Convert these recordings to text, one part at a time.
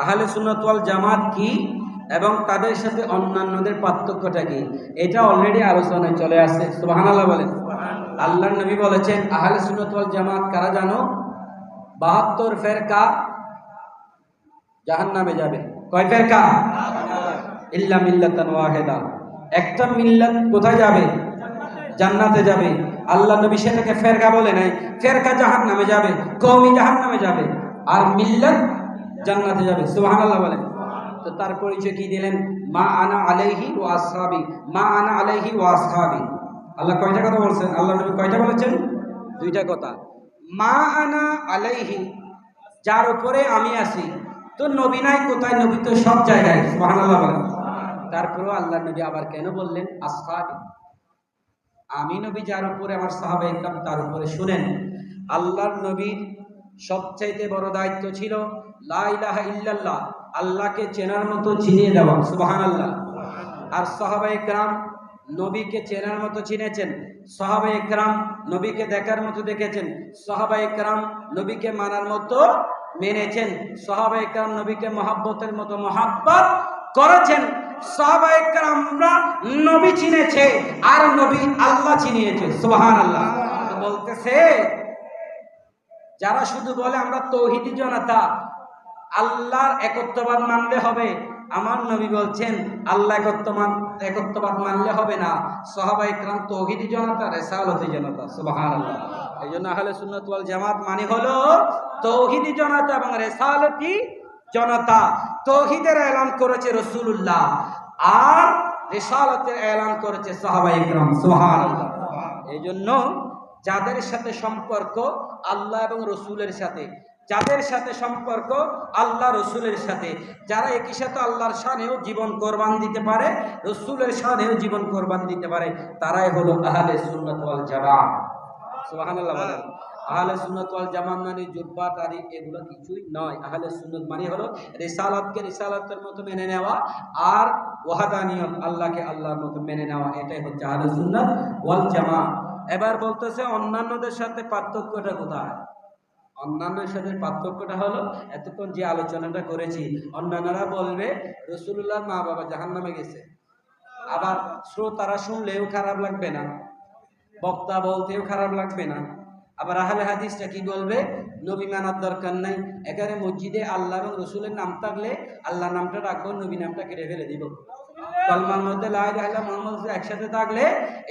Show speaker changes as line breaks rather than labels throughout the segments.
আহলে সুন্নতওয়াল জামাত কি এবং তাদের সাথে অন্যান্যদের পার্থক্যটা কি? এটা অলরেডি আলোচনায় চলে আসছে। সুবহানাল্লাহ বলেন। আল্লাহ নবী বলেছেন আহলে সুন্নাত জামাত কারা জানো? বাহাত্তর ফেরকা জাহান্নামে যাবে। কয় ফেরকা? ইল্লা মিল্লাতান ওয়াহিদা। একটা মিল্লাত কোথায় যাবে? জান্নাতে যাবে। আল্লাহ নবী সেটাকে ফেরকা বলে নাই। ফেরকা জাহান নামে যাবে কওমি জাহান্নামে যাবে। আর মিল্লাত জান্নাতে যাবে, সুবহানাল্লাহ বলেন তো তার পরিচয় কি দিলেন? মা আনা আলাইহি ও আসহাবি, মা আনা আলাইহি ও আসহাবি। আল্লাহ কয়টা কথা বলছেন? আল্লাহ নবী কয়টা বলেছেন? দুইটা কথা। মা আনা আলাইহি, যার উপরে আমি আছি। তো নবী নাই, কোথায়? নবী তো সব জায়গায়, সুবহানাল্লাহ বলেন তারপরেও আল্লাহ নবী আবার কেন বললেন? আসহাবি। আমি নবী, যার উপরে আমার সাহাবা ইকরাম তার উপরে শুনেন। আল্লাহর নবীর সবচাইতে বড় দায়িত্ব ছিল লা ইলাহা ইল্লাল্লাহ, আল্লাহকে চেনার মতো চিনিয়ে দেওয়া সুবাহান আল্লাহ আর সাহাবা ইকরাম নবীকে চেনার মতো চিনেছেন সাহাবা ইকরাম নবীকে দেখার মতো দেখেছেন সাহাবা ইকরাম নবীকে মানার মতো মেনেছেন সাহাবা ইকরাম নবীকে মহাব্বতের মতো মহাব্বত করেছেন। সাহাবা ইকরামরা নবী চিনেছে, আর নবী আল্লাহ চিনিয়েছে, সুবহানাল্লাহ। তো বলতেছে যারা শুধু বলে আমরা তৌহিদি জনতা, আল্লাহর একত্ববাদ মানলে হবে। আমার নবী বলছেন, আল্লাহ একত্বমান একত্ববাদ মানলে হবে না। সাহাবা ইকরাম তৌহিদি জনতা, রেসালতি জনতা, সুবহানাল্লাহ। এই জন্য আহলে সুন্নাত ওয়াল জামাত মানে হলো তৌহিদি জনতা এবং রেসালতি জনতা। তৌহিদের এলান করেছে রসুল্লাহ আর রেসালতের এলান করেছে সাহাবা ইকরাম সুবহানাল্লাহ। এই জন্য যাদের সাথে সম্পর্ক আল্লাহ এবং রসুলের সাথে, যাদের সাথে সম্পর্ক আল্লাহ রসুলের সাথে। যারা একই সাথে আল্লাহর শানেও জীবন কোরবান দিতে পারে, রসুলের শানেও জীবন কোরবান দিতে পারে, তারাই হলো আহলে সুন্নাত বলেন। আহলে সুন্নাত জামাত মানে জুব্বা তারি এগুলো কিছুই নয়। আহলে সুন্নাত মানে হলো রিসালাতকে রিসালাতের মতো মেনে নেওয়া আর ওয়াহাদানিয়ত, আল্লাহকে আল্লাহর মতো মেনে নেওয়া। এটাই হচ্ছে আহলে সুন্নাত ওয়াল জামাত এবার বলতেছে অন্যান্যদের সাথে পার্থক্যটা কোথায়? অন্যান্যের সাথে পার্থক্যটা হলো, এতক্ষণ যে আলোচনাটা করেছি, অন্যান্যরা বলবে রসুল্লাহর মা বাবা জাহান নামে গেছে। আবার শ্রোতারা শুনলেও খারাপ লাগবে না। বক্তা বলতেও খারাপ লাগবে না। আবার আহলে হাদিসটা কি বলবে? নবী মানার দরকার নাই। এখানে মসজিদে আল্লাহ এবং রসুলের নাম থাকলে আল্লাহ নামটা রাখব নবী নামটা কেটে ফেলে দিব। কলমার মধ্যে লাই রাহিল্লা মোহাম্মদ একসাথে থাকলে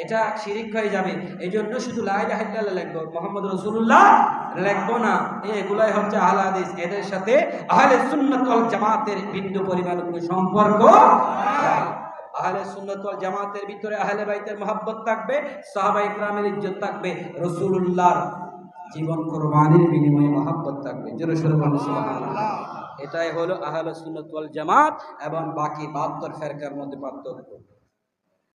এটা শিরিক হয়ে যাবে। এই জন্য শুধু লাই রাহিল্লা লিখব, মোহাম্মদ রসুল্লাহ লিখব না। এগুলাই হচ্ছে আহলে এদের সাথে আহলে সুন্নাত ওয়াল জামাতের বিন্দু পরিমাণ কোনো সম্পর্ক আহলে সুন্নাত ওয়াল জামাতের ভিতরে আহলে বাইতের মহব্বত থাকবে, সাহাবা ইকরামের ইজ্জত থাকবে, রসুলুল্লাহর জীবন কোরবানির বিনিময়ে মহব্বত থাকবে। জোরে সোরে বলুন, সুবহানাল্লাহ। এটাই হলো আহলে সুন্নত ওয়াল জামাত এবং বাকি বাহাত্তর ফেরকার মধ্যে পার্থক্য।